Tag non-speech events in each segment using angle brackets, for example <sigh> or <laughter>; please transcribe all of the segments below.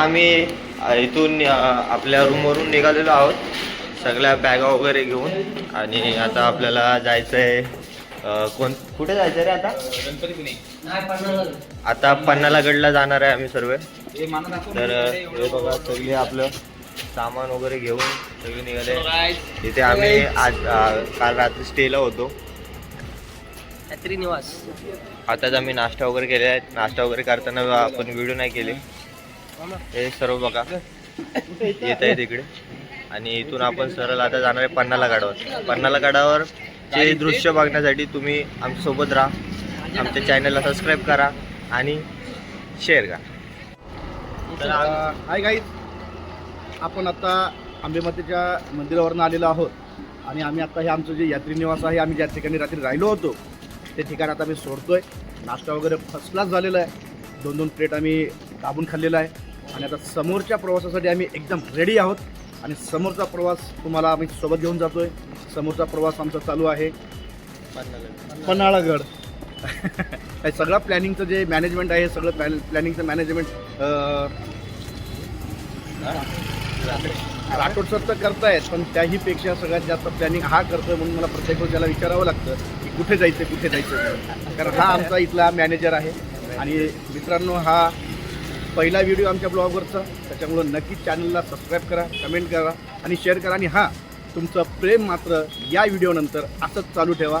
आम्ही इथून आपल्या रूमवरून निघालेलो आहोत. सगळ्या बॅगा वगैरे घेऊन. आणि आता आपल्याला जायचं आहे कोण कुठे जायचं रे आता? आता पन्नालागडला जाणार आहे आम्ही सर्व. तर हे बघा सगळे आपलं सामान वगैरे घेऊन सगळे निघाले. इथे आम्ही आज काल रात्री स्टेला होतो. यात्री निवास. आताच आम्ही नाश्ता वगैरे केले आहे. नाश्ता वगैरे करताना आपण व्हिडिओ नाही केले. हे सर्व बघा. येत आहे तिकडे. आणि इथून आपण सरळ आता जाणार आहे पन्नाला गडावर. पन्नाला गडावर चे दृश्य बघण्यासाठी तुम्ही आमच्यासोबत राहा. आमच्या चॅनलला सबस्क्राईब करा आणि शेअर करा. तर हाय गाईज आपण आता आंबेमातेच्या मंदिरावरून आलेलो आहोत. आणि आम्ही आता हे आमचं जे यात्री निवास आहे आम्ही ज्या ठिकाणी रात्री राहिलो होतो ते ठिकाण आता आम्ही सोडतोय. नाश्ता वगैरे फर्स्ट क्लास झालेला आहे. दोन दोन प्लेट आम्ही दाबून खाल्लेला आहे. आणि आता समोरच्या प्रवासासाठी आम्ही एकदम रेडी आहोत. आणि समोरचा प्रवास तुम्हाला आम्ही सोबत घेऊन जातोय. समोरचा प्रवास आमचा चालू आहे. पन्हाळागड. <laughs> हे सगळं प्लॅनिंगचं जे मॅनेजमेंट आहे सगळं प्लॅन प्लॅनिंगचं मॅनेजमेंट राठोड सर तर करतायत पण त्याहीपेक्षा सगळ्यात जास्त प्लॅनिंग हा करतोय म्हणून मला प्रत्येक वेळेस त्याला विचारावं लागतं की कुठे जायचं कुठे जायचं कारण हा आमचा इथला मॅनेजर आहे. आणि मित्रांनो हा पहिला व्हिडिओ आमच्या ब्लॉगवरचा. त्याच्यामुळं नक्कीच चॅनलला सबस्क्राईब करा कमेंट करा आणि शेअर करा. आणि हां तुमचं प्रेम मात्र या व्हिडिओनंतर असंच चालू ठेवा.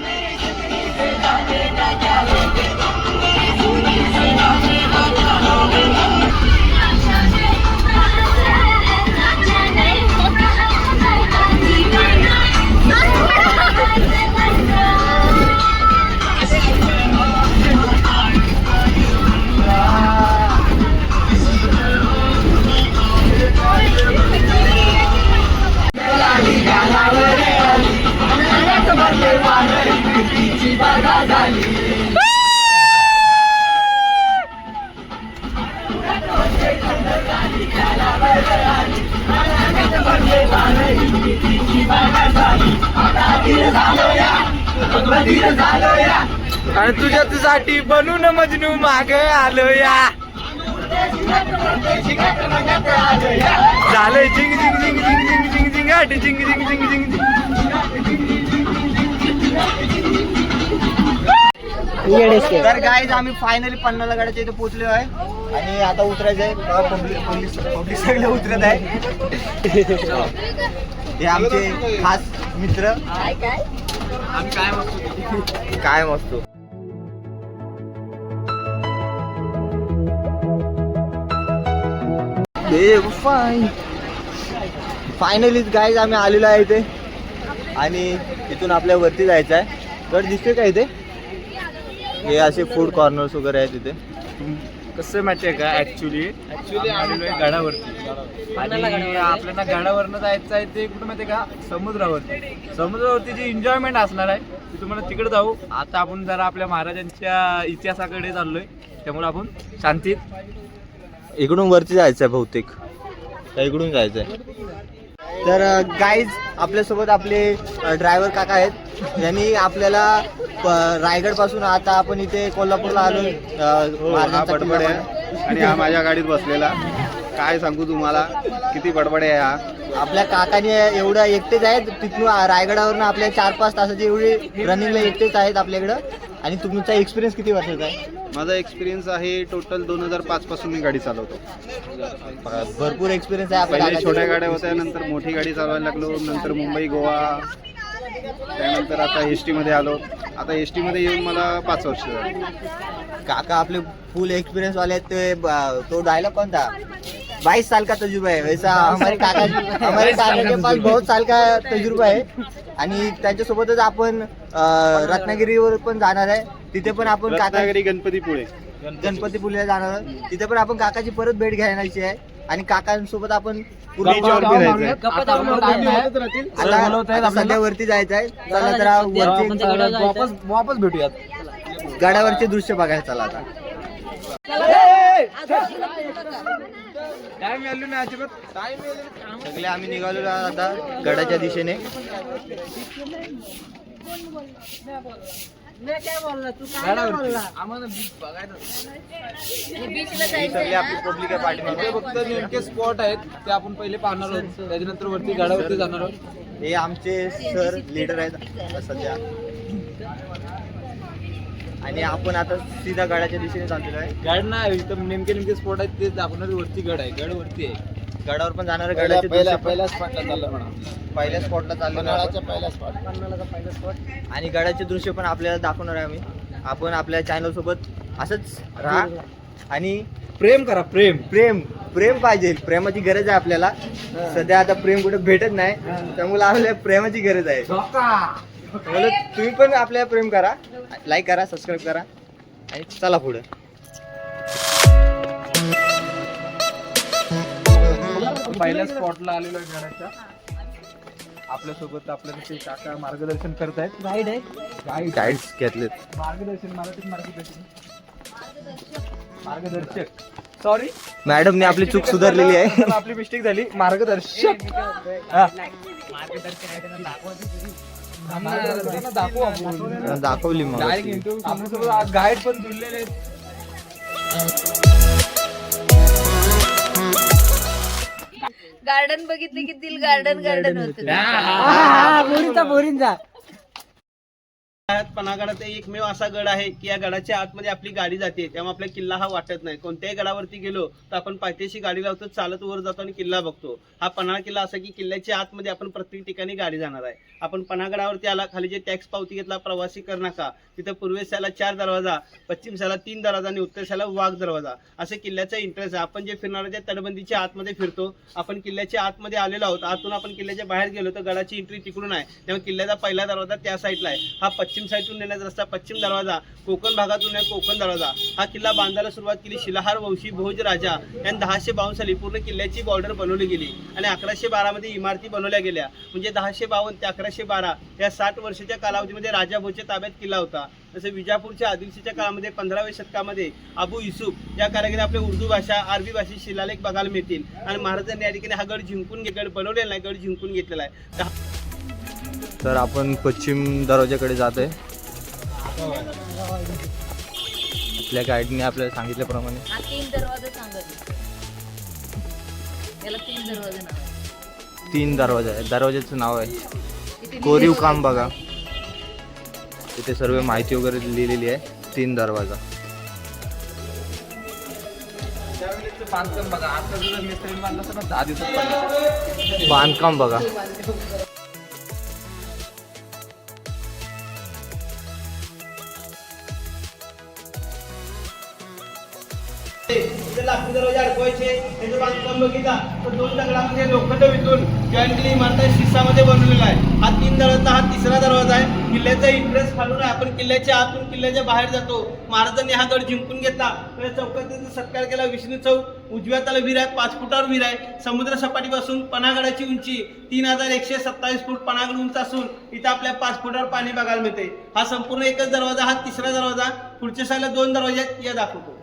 आणि तुझ्यासाठी बनून मजनू माग आलो या झालंय झिंग झिंग झिंग झिंग झिंग झिंग झिंग आट झिंग झिंग झिंग झिंग तर गाईज आम्ही फायनली पन्नाला गडाच्या इथे पोहोचलो आहे आणि आता उतरायचं आहे बघा, पब्लिक पोलीस पब्लिक सगळे उतरत आहे हे आमचे खास मित्र काय मस्त फायनली गाईज आम्ही आलेलो आहे इथे. आणि इथून आपल्या वरती जायचं आहे. तर दिसते का इथे? हे असे फूड कॉर्नर्स वगैरे आहेत इथे. कसं माहिती आहे का? ऍक्च्युली ऍक्च्युली आलेलो आहे गडावरती. आणि आपल्याला गडावरनं जायचं आहे ते कुठं माहिती आहे का? समुद्रावरती. समुद्रावरती जी एन्जॉयमेंट असणार आहे ती तुम्हाला तिकडे जाऊ. आता आपण जरा आपल्या महाराजांच्या इतिहासाकडे चाललोय. त्यामुळे आपण शांतीत इकडून वरती जायचं आहे बहुतेक इकडून जायचं आहे तर गाईज आपल्यासोबत आपले ड्रायव्हर काका आहेत. यांनी आपल्याला रायगडपासून आता आपण इथे कोल्हापूरला आलो हा बडबड आहे. आणि हा माझ्या गाडीत बसलेला. काय सांगू तुम्हाला? किती बडबड आहे हा. आपल्या काकाने एवढं एकटेच आहेत. तिथून रायगडावरून आपल्या चार पाच तासाची एवढी रनिंगला एकटेच आहेत आपल्याकडं. आणि तुमचा एक्सपिरियन्स किती वर्षाचा आहे? माझा एक्सपिरियन्स आहे टोटल दोन हजार पाच पासून मी गाडी चालवतो. भरपूर एक्सपिरियन्स आहे आपल्या पहिले. छोट्या गाड्या होत्या नंतर मोठी गाडी चालवायला लागलो नंतर मुंबई गोवा त्यानंतर आता एसमध्ये आलो. आता एसमध्ये येऊन मला पाच वर्ष झाली. काका आपले फुल एक्सपीरियंस वाले आहेत ते ब- तो डायलॉग था बाईस साल का तजुर्बा है वैसा हमारे काका हमारे काका के पास बहुत साल का तजुर्बा आहे. आणि त्यांच्यासोबतच आपण अं, रत्नागिरीवर पण जाणार आहे. तिथे पण आपण काका रत्नागिरी गणपतीपुळे गणपतीपुळेला जाणार आहे तिथे पण आपण काकाची परत भेट घ्यायची आहे. आणि काकांसोबत आपण पूर्ण बीचवर फिरायचंय. गप्पा जाऊन आता आता सध्या वरती जायचं आहे. चला जरा वरती वापस वापस भेटूयात. गडावरचे दृश्य बघायला चला आता नाही अजिबात. टाइम सगळे आम्ही निघालो आता गडाच्या दिशेने. आम्हाला बीच बघायचं सगळी आपली पब्लिक आहे पाठीमागे. ते फक्त नेमके स्पॉट आहेत ते आपण पहिले पाहणार आहोत. त्याच्यानंतर वरती गाड्यावरती जाणार आहोत. हे आमचे सर लीडर आहेत. सध्या आणि आपण आता सीधा गडाच्या दिशेने चाललेलो आहे. गाड नाही इथं नेमके नेमके स्पॉट आहेत ते दाखवणारी वरती गड आहे. गड वरती आहे. गडावर पण जाणार आहे गडाचे पहिल्या पहिल्या स्पॉटला चाललं म्हणा. पहिल्या स्पॉटला चाललेलो आहे. पहिल्या स्पॉट आणि गडाचे दृश्य पण आपल्याला दाखवणार आहे आम्ही. आपण आपल्या चॅनल सोबत असंच राहा. आणि प्रेम करा प्रेम. प्रेम प्रेम पाहिजे. प्रेमाची गरज आहे आपल्याला. सध्या आता प्रेम कुठे भेटत नाही. त्यामुळे आपल्याला प्रेमाची गरज आहे. त्यामुळे तुम्ही पण आपल्याला प्रेम करा. लाईक करा सबस्क्राईब करा. आणि चला पुढे. पहिल्या स्पॉटला आलेलो आहे गडाच्या आपल्यासोबत आपल्याला ते काका मार्गदर्शन करत आहेत गाईड आहे. गाईड गाईड्स घेतलेत. मार्गदर्शन मराठीत मार्गदर्शन. मार्गदर्शक. सॉरी मॅडमने आपली चूक सुधारलेली आहे. आपली मिस्टेक झाली. मार्गदर्शक. हा. दाखवू आपण दाखवली मग. डायरेक्ट इंटरव्ह्यू आपल्यासोबत गाईड पण जुळलेले आहेत. गार्डन बघितले की दिल गार्डन गार्डन होत. बोरीचा बोरींचा पनागडाचा एकमेव असा गड आहे की या गडाच्या आतमध्ये आपली गाडी जाते. त्यामुळे आपला किल्ला हा वाटत नाही. कोणत्याही गडावरती गेलो तर आपण पायथ्याशी गाडी लावतो चालत वर जातो आणि किल्ला बघतो. हा पन्हाळा किल्ला असा की किल्ल्याच्या आतमध्ये आपण प्रत्येक ठिकाणी गाडी जाणार आहे. आपण पन्हागडावरती आला खाली जे टॅक्स पावती घेतला प्रवासी कर नका. तिथं पूर्वेशाला चार दरवाजा पश्चिम साला तीन दरवाजा आणि उत्तर साला वाघ दरवाजा. असे किल्ल्याचा इंटरेस्ट आहे. आपण जे फिरणार त्या तटबंदीच्या आतमध्ये फिरतो. आपण किल्ल्याच्या आतमध्ये आलेलो आहोत. आतून आपण किल्ल्याच्या बाहेर गेलो तर गडाची एंट्री तिकडून आहे. त्यामुळे किल्ल्याचा पहिला दरवाजा त्या साईडला आहे. हा पश्चिम साईडून नेण्याचा रस्ता पश्चिम दरवाजा कोकण भागातून आहे कोकण दरवाजा. हा किल्ला बांधायला सुरुवात केली शिलाहार वंशी भोज राजा यांनी दहाशे बावन्न साली पूर्ण किल्ल्याची बॉर्डर बनवली गेली आणि अकराशे बारामध्ये इमारती बनवल्या गेल्या. म्हणजे दहाशे बावन्न ते अकराशे बारा या साठ वर्षाच्या कालावधीमध्ये राजा भोजच्या ताब्यात किल्ला होता. जसं विजापूरच्या आदिलशीच्या काळामध्ये पंधराव्या शतकामध्ये अबू युसुफ या कारागिरी आपल्या उर्दू भाषा अरबी भाषेत शिलालेख बघायला मिळतील. आणि महाराजांनी या ठिकाणी हा गड जिंकून गड बनवलेला नाही गड जिंकून घेतलेला आहे. तर आपण पश्चिम दरवाजाकडे जात आहे आपल्या गाईडने आपल्याला सांगितल्याप्रमाणे. तीन दरवाजा सांगत याला तीन दरवाजे नाव आहे. तीन दरवाजा आहे दरवाजाचं नाव आहे. कोरीव काम बघा. तिथे सर्व माहिती वगैरे लिहिलेली आहे. तीन दरवाजा. बांधकाम बघा. लाकडी दरवाजे अडकवायचे त्याचं बांधकाम बघितला? तर दोन दगडामध्ये लोखंड वितून जॉईंट इमारत शिसामध्ये बनवलेला आहे. हा तीन दरवाजा हा तिसरा दरवाजा आहे. किल्ल्याचा इंटरेस्ट खालून आहे आपण किल्ल्याच्या आतून किल्ल्याच्या बाहेर जातो. महाराजांनी हा गड जिंकून घेतला. तर या चौकात सत्कार केला विष्णू चौक. उजव्या त्याला विहीर आहे पाच फुटावर विहीर आहे. समुद्र सपाटीपासून पनागडाची उंची तीन हजार एकशे सत्तावीस फूट पनागड उंच असून इथं आपल्या पाच फुटावर पाणी बघायला मिळते हा संपूर्ण एकच दरवाजा हा तिसरा दरवाजा. पुढच्या साईडला दोन दरवाजे आहेत या दाखवतो.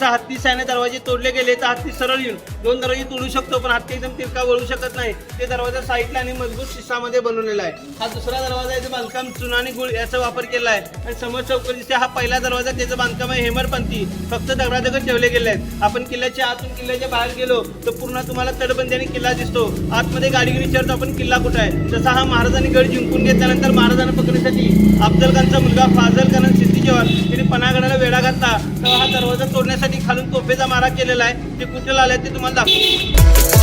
जसा हत्ती सायने दरवाजे तोडले गेले तर हत्ती सरळ येऊन दोन दरवाजे तोडू शकतो पण हत्ती एकदम तिरका वळू शकत नाही. ते दरवाजा साईडला आणि मजबूत शिसामध्ये बनवलेला आहे. हा दुसरा दरवाजा याचं बांधकाम चुना आणि गुळ याचा वापर केला आहे. आणि समोर चौकट दिसते हा पहिला दरवाजा त्याचं बांधकाम आहे हेमरपंथी. फक्त दगडादगड ठेवले गेले आहेत. आपण किल्ल्याच्या आतून किल्ल्याच्या बाहेर गेलो तर पूर्ण तुम्हाला तटबंदी आणि किल्ला दिसतो. आतमध्ये गाडी घेऊन विचारतो आपण किल्ला कुठं आहे? जसा हा महाराजांनी गड जिंकून घेतल्यानंतर महाराजांना पकडण्यासाठी अफजल खानचा मुलगा फाजल खान सिद्धी जवान यांनी पनागडाला वेढा घातला तेव्हा हा दरवाजा तोडण्यासाठी खालून तोफेचा मारा केलेला आहे. ते कुठे आलाय ते तुम्हाला दाखवतो.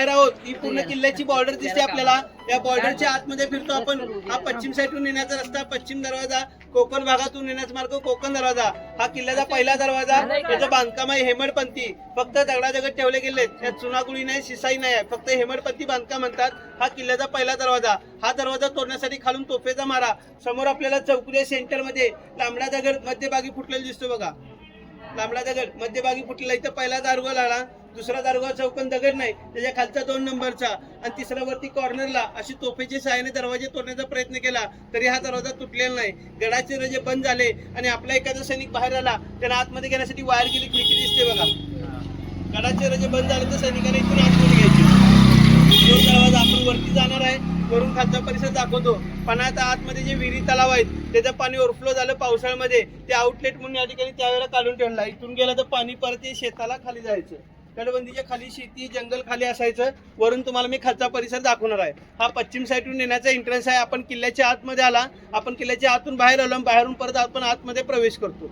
बाहेर आहोत ही पूर्ण किल्ल्याची बॉर्डर दिसते आपल्याला. या बॉर्डरच्या आतमध्ये फिरतो आपण. हा पश्चिम साईडून येण्याचा रस्ता पश्चिम दरवाजा कोकण भागातून येण्याचा मार्ग कोकण दरवाजा. हा किल्ल्याचा पहिला दरवाजा त्याचं बांधकाम आहे हेमडपंथी. फक्त दगडादगड ठेवले गेले त्यात चुनागुळी नाही शिसाई नाही आहे. फक्त हेमडपंथी बांधकाम म्हणतात. हा किल्ल्याचा पहिला दरवाजा. हा दरवाजा तोडण्यासाठी खालून तोफेचा मारा. समोर आपल्याला चौकुले सेंटरमध्ये लांबडा दगड मध्यभागी फुटलेला दिसतो बघा. लांबडा दगड मध्यभागी फुटलेला इथं पहिला दारुगा लागला दुसरा दारोगा चौकन दगड नाही त्याच्या खालचा दोन नंबरचा आणि तिसरा वरती कॉर्नरला अशी तोफेच्या सहाय्याने दरवाजे तोडण्याचा प्रयत्न केला तरी हा दरवाजा तुटलेला नाही. गडाचे रजे बंद झाले आणि आपला एखादा सैनिक बाहेर आला त्याला आतमध्ये घेण्यासाठी वायर गेली खिडकी दिसते बघा. गडाचे रजे बंद झाले तर सैनिकाने इथून आतमध्ये घ्यायचे. दोन दरवाजा आपण वरती जाणार आहे वरून खालचा परिसर दाखवतो. पण आता आतमध्ये जे विहिरी तलाव आहेत त्याचं पाणी ओव्हरफ्लो झालं पावसाळ्यामध्ये. ते आउटलेट म्हणून या ठिकाणी त्यावेळेला काढून ठेवलं. इथून गेलं तर पाणी परत शेताला खाली जायचं. तटबंदीच्या खाली शेती जंगल खाली असायचं. वरून तुम्हाला मी खालचा परिसर दाखवणार आहे. हा पश्चिम साईडून येण्याचा एंट्रन्स आहे. आपण किल्ल्याच्या आतमध्ये आला. आपण किल्ल्याच्या आतून बाहेर आलो बाहेरून परत आपण आतमध्ये प्रवेश करतो.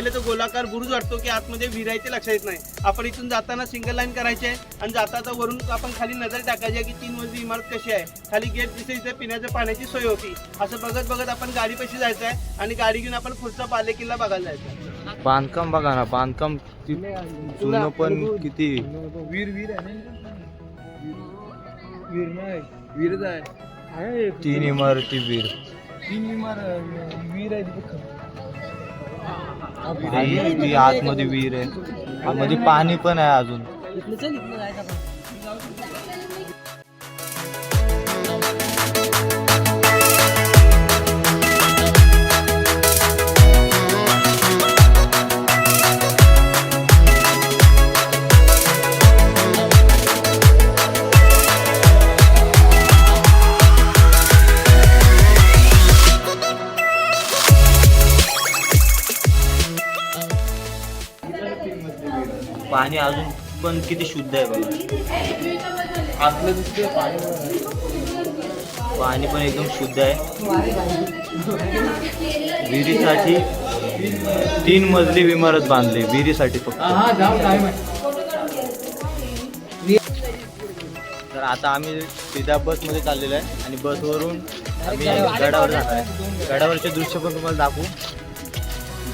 पाहिले तर गोलाकार बुरुज वाटतो की आतमध्ये विहिरायचे लक्षात येत नाही. आपण इथून जाताना सिंगल लाईन करायची आहे आणि जाता आता वरून आपण खाली नजर टाकायची आहे की तीन मजली इमारत कशी आहे. खाली गेट दिसते इथे पिण्याच्या पाण्याची सोय होती. असं बघत बघत आपण गाडी कशी जायचं आहे आणि गाडी घेऊन आपण पुढचा बाले किल्ला बघायला जायचं आहे बांधकाम बघा ना बांधकाम ति- जुनं पण किती? वीर वीर आहे. वीर नाही वीरच आहे तीन इमारती वीर. तीन इमार वीर आहे ती आतमध्ये विहीर आहे. आतमध्ये पाणी पण आहे अजून. पाणी अजून पण किती शुद्ध आहे बघा. आतलं दिसते पाणी. पाणी पण एकदम शुद्ध आहे. विहिरीसाठी तीन मजली इमारत बांधली विहिरीसाठी फक्त. तर आता आम्ही सीधा बसमध्ये चाललेलो आहे आणि बसवरून आम्ही गडावर जाणार आहे. गडावरचे दृश्य पण तुम्हाला दाखवू.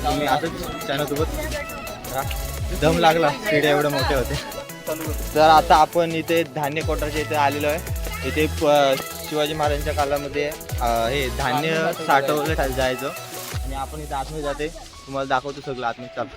तुम्ही असंच चॅनलसोबत. दम लागला. शिड्या एवढे मोठे होते तर आता आपण इथे धान्य कोटाच्या इथे आलेलो आहे. इथे प- शिवाजी महाराजांच्या काळामध्ये हे धान्य साठवलं जायचं. आणि आपण इथे आतमध्ये जाते. तुम्हाला दाखवतो सगळं आतमध्ये. चालतो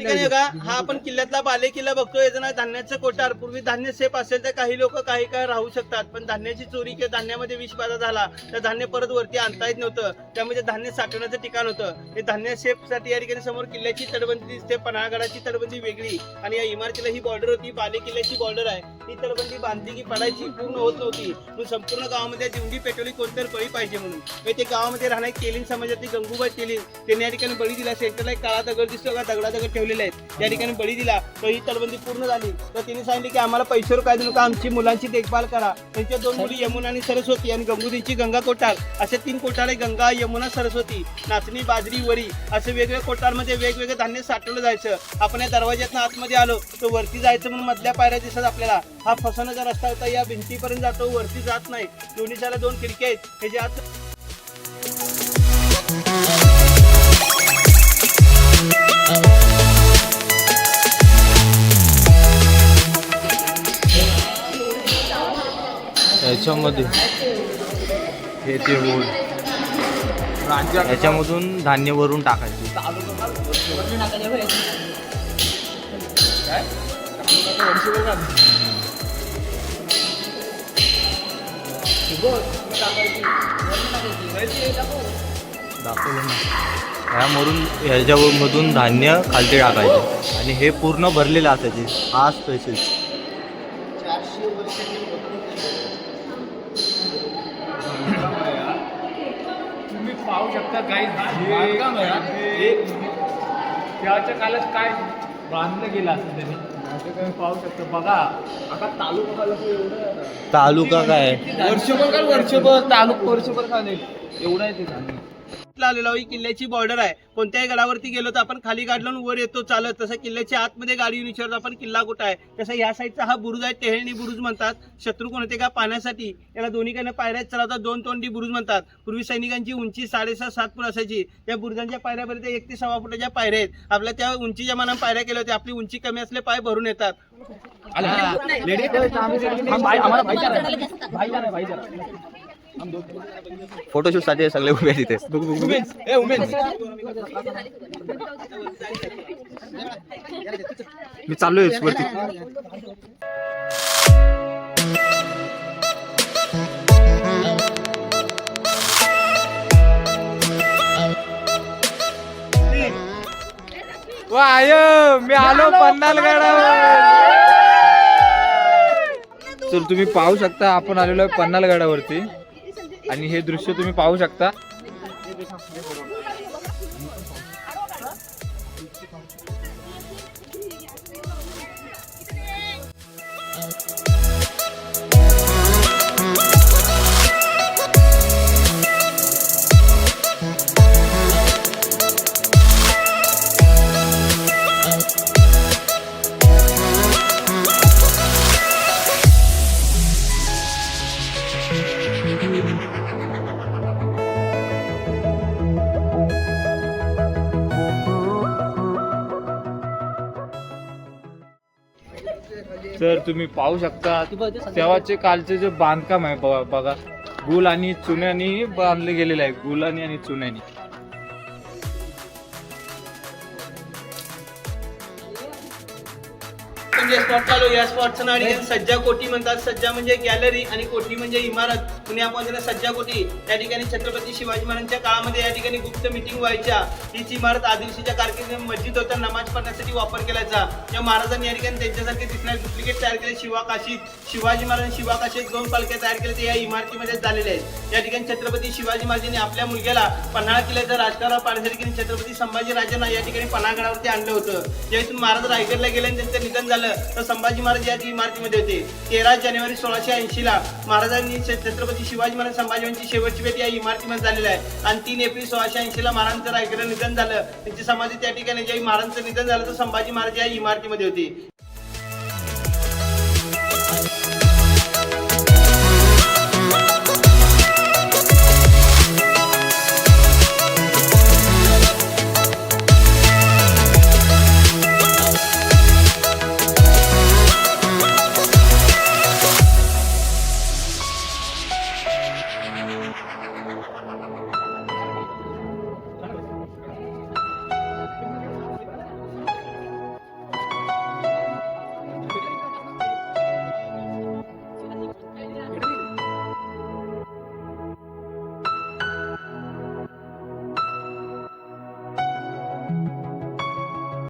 ठिकाणी बघा हा आपण किल्ल्यातला बाले किल्ला बघतोय नाव धान्याचं कोठार पूर्वी धान्य सेफ असेल तर काही लोक काही काय राहू शकतात पण धान्याची चोरी किंवा धान्यामध्ये विष पैदा झाला तर धान्य परत वरती आणता येत नव्हतं त्यामध्ये धान्य साठवण्याचं ठिकाण होतं हे धान्य सेफसाठी या ठिकाणी समोर किल्ल्याची तटबंदी दिसते पन्हाळगडाची तटबंदी वेगळी आणि या इमारतीला ही बॉर्डर होती बाले किल्ल्याची बॉर्डर आहे. ही तळबंदी बांधली की पडायची पूर्ण होत नव्हती. म्हणून संपूर्ण गावामध्ये दिवडी पेटवली कोणतरी बळी पाहिजे म्हणून. मग ते गावामध्ये राहणारे तेलीन समाजातली गंगूबाई तेलीन त्यांनी या ठिकाणी बळी दिला. सेंटरला एक काळा दगड दिसतो का दगडा दगड ठेवलेले आहे. या ठिकाणी बळी दिला. तर ही तळबंदी पूर्ण झाली. तर तिने सांगितले की आम्हाला पैशावर काय देऊ नका आमची मुलांची देखभाल करा. त्यांच्या दोन मुली यमुना आणि सरस्वती आणि गंगुदींची गंगा कोठार. असे तीन कोठार आहे गंगा यमुना सरस्वती नाचणी बाजरी वरी असे वेगवेगळ्या कोठारमध्ये वेगवेगळे धान्य साठवलं जायचं. आपण या दरवाज्यातनं आतमध्ये आलो तो वरती जायचं म्हणून मधल्या पायऱ्या दिसत आपल्याला. हा फसवण्याचा रस्ता होता. या भिंतीपर्यंत जातो वरती जात नाही. दोन्ही साला दोन खिडक्या आहेत. त्याच्या आत याच्यामध्ये हे ते होल. याच्यामधून धान्य वरून टाकायचे. दाखवलं ना ह्यामधून ह्याच्यामधून धान्य खालती टाकायचे. आणि हे पूर्ण भरलेलं असायचे. हा स्पेशल तुम्ही पाहू शकता काही बांधकाम आहे त्याच्या काळात काय बांधलं गेलं असं त्यांनी? असं तुम्ही पाहू शकता. बघा आता तालुका एवढं तालुका काय? वर्षभर काय वर्षभर? तालुका वर्षभर चालेल एवढं आहे ते धान्य ला आलेलो आहोत. ही किल्ल्याची बॉर्डर आहे. कोणत्याही गडावरती गेलो तर आपण खाली गाडी लावून वर येतो चालत. तसं किल्ल्याच्या आतमध्ये गाडी येऊन विचारतो आपण किल्ला कुठं आहे? तसं या साईडचा हा बुरुज आहे टेहळणी बुरुज म्हणतात. शत्रू कोणते का? पाण्यासाठी. याला दोन्हीकडनं पायऱ्या चालवतात दोन तोंडी बुरुज म्हणतात. पूर्वी सैनिकांची उंची साडेसहा सात फूट असायची. त्या बुरुजांच्या पायऱ्यापर्यंत एक ते सव्वा फुटाच्या पायऱ्या आहेत. आपल्या त्या उंचीच्या मानाने पायऱ्या केल्या होत्या. आपली उंची कमी असले पाय भरून येतात. फोटोशूटसाठी सगळे उभे आहेत तिथे मी चालू आहे वरती. वाय मी आलो पन्नालगडावर. तर तुम्ही पाहू शकता आपण आलेलो आहे पन्नालगडावरती. आणि हे दृश्य तुम्ही पाहू शकता. तर तुम्ही पाहू शकता तेव्हाचे कालचे जे बांधकाम आहे बघा बघा. गुल आणि चुन्यानी बांधले गेलेले आहे. गुलानी आणि चुन्यानी. जे स्पॉट आलो या स्पॉटचं नाव आहे सज्जा कोठी म्हणतात. सज्जा म्हणजे गॅलरी आणि कोठी म्हणजे इमारत. पुण्यामध्ये त्याला सज्जा कोटी त्या ठिकाणी छत्रपती शिवाजी महाराजांच्या काळामध्ये या ठिकाणी गुप्त मिटिंग व्हायच्या. हीच इमारत आदिलशीच्या कारकिर्दीत मस्जिद होता नमाज पढण्यासाठी वापर केला या महाराजांनी या ठिकाणी त्यांच्यासारखे दिसणारे डुप्लिकेट तयार केले. शिवाकाशीत शिवाजी महाराज शिवाकाशीत दोन पालख्या तयार केल्या. ते या इमारतीमध्ये झालेले आहेत. या ठिकाणी छत्रपती शिवाजी महाराजांनी आपल्या मुलग्याला पन्हाळा किल्ल्याचा राजकारण पाहण्यासाठी छत्रपती संभाजी राजांना या ठिकाणी पन्हाळगडावरती आणलं होतं. ज्यावेळी महाराज रायगडला गेले आणि त्यांचं निधन झालं. तर संभाजी महाराज या इमारतीमध्ये होते. तेरा जानेवारी सोळाशे ऐंशीला महाराजांनी छ- छत्रपती शिवाजी महाराज संभाजीची शेवटची भेट या इमारतीमध्ये झालेली आहे. आणि तीन एप्रिल सोळाशे ऐंशी ला महाराजांचं रायगडला निधन झालं. त्यांची समाधी त्या ठिकाणी ज्यावेळी महाराजांचं निधन झालं तर संभाजी महाराज या इमारतीमध्ये होते.